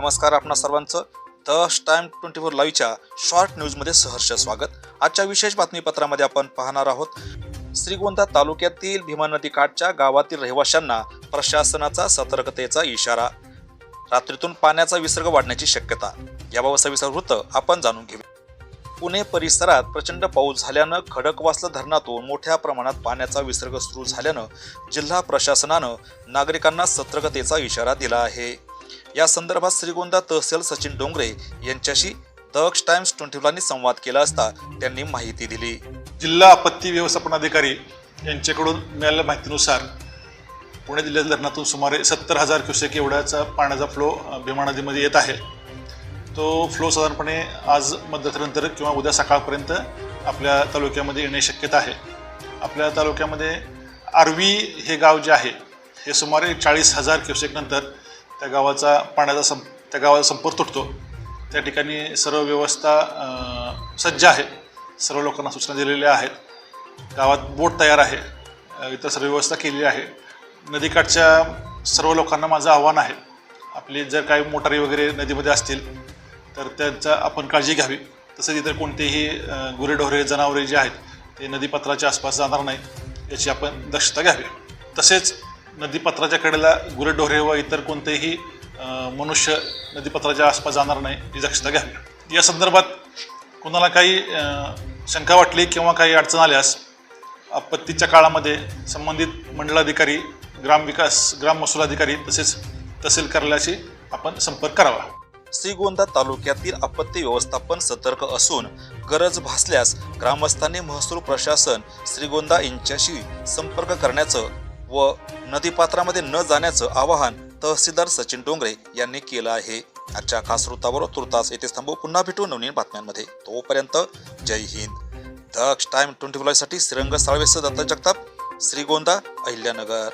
नमस्कार आपणा सर्वांचं. द टाइम ट्वेंटी फोर लाईव्हच्या शॉर्ट न्यूजमध्ये सहर्ष स्वागत. आजच्या विशेष बातमीपत्रामध्ये आपण पाहणार आहोत श्रीगोंदा तालुक्यातील भीमा नदी काठच्या गावातील रहिवाशांना प्रशासनाचा सतर्कतेचा इशारा. रात्रीतून पाण्याचा विसर्ग वाढण्याची शक्यता. याबाबत सविस्तर वृत्त आपण जाणून घेऊ. पुणे परिसरात प्रचंड पाऊस झाल्यानं खडकवासला धरणातून मोठ्या प्रमाणात पाण्याचा विसर्ग सुरू झाल्यानं जिल्हा प्रशासनानं नागरिकांना सतर्कतेचा इशारा दिला आहे. या संदर्भात श्रीगोंदा तहसील सचिन डोंगरे यांच्याशी दक्ष टाइम्स ट्वेंटी संवाद केला असता त्यांनी माहिती दिली. जिल्हा आपत्ती व्यवस्थापन अधिकारी यांच्याकडून मिळालेल्या माहितीनुसार पुणे जिल्ह्यातील धरणातून सुमारे सत्तर हजार क्युसेक एवढ्याचा पाण्याचा फ्लो भीमा नदीमध्ये येत आहे. तो फ्लो साधारणपणे आज मध्यंतरानंतर किंवा उद्या सकाळपर्यंत आपल्या तालुक्यामध्ये येणे शक्यता आहे. आपल्या तालुक्यामध्ये आर्वी हे गाव जे आहे हे सुमारे चाळीस हजार क्युसेक नंतर त्या गावाचा पाण्याचा संप त्या गावाचा संपर्क तुटतो. त्या ठिकाणी सर्व व्यवस्था सज्ज आहे. सर्व लोकांना सूचना दिलेल्या आहेत. गावात बोट तयार आहे. इतर सर्व व्यवस्था केलेली आहे. नदीकाठच्या सर्व लोकांना माझं आव्हान आहे. आपली जर काही मोटारी वगैरे नदीमध्ये असतील तर त्यांचा आपण काळजी घ्यावी. तसंच इतर कोणतेही गुरेढोरे जनावरे जे आहेत ते नदीपात्राच्या आसपास जाणार नाही याची आपण दक्षता घ्यावी. तसेच नदीपात्राच्या कडेला गुरेढोरे व इतर कोणतेही मनुष्य नदीपात्राच्या आसपास जाणार नाही ही दक्षता घ्यावी या संदर्भात कोणाला काही शंका वाटली किंवा काही अडचण आल्यास आपत्तीच्या काळामध्ये संबंधित मंडळाधिकारी ग्रामविकास ग्राम महसूल अधिकारी तसेच तहसील कार्यालयाशी आपण संपर्क करावा. श्रीगोंदा तालुक्यातील आपत्ती व्यवस्थापन सतर्क असून गरज भासल्यास ग्रामस्थांनी महसूल प्रशासन श्रीगोंदा यांच्याशी संपर्क करण्याचं व नदीपात्रामध्ये न जाण्याचं आवाहन तहसीलदार सचिन डोंगरे यांनी केलं आहे. आजच्या खास वृत्ताबरोबर तुर्तास येथे थांबू. पुन्हा भेटू नवीन बातम्यांमध्ये. तोपर्यंत जय हिंद. दक्ष टाइम ट्वेंटी साठी श्रीरंग साळवेसह दत्ता जगताप श्रीगोंदा अहिल्यानगर.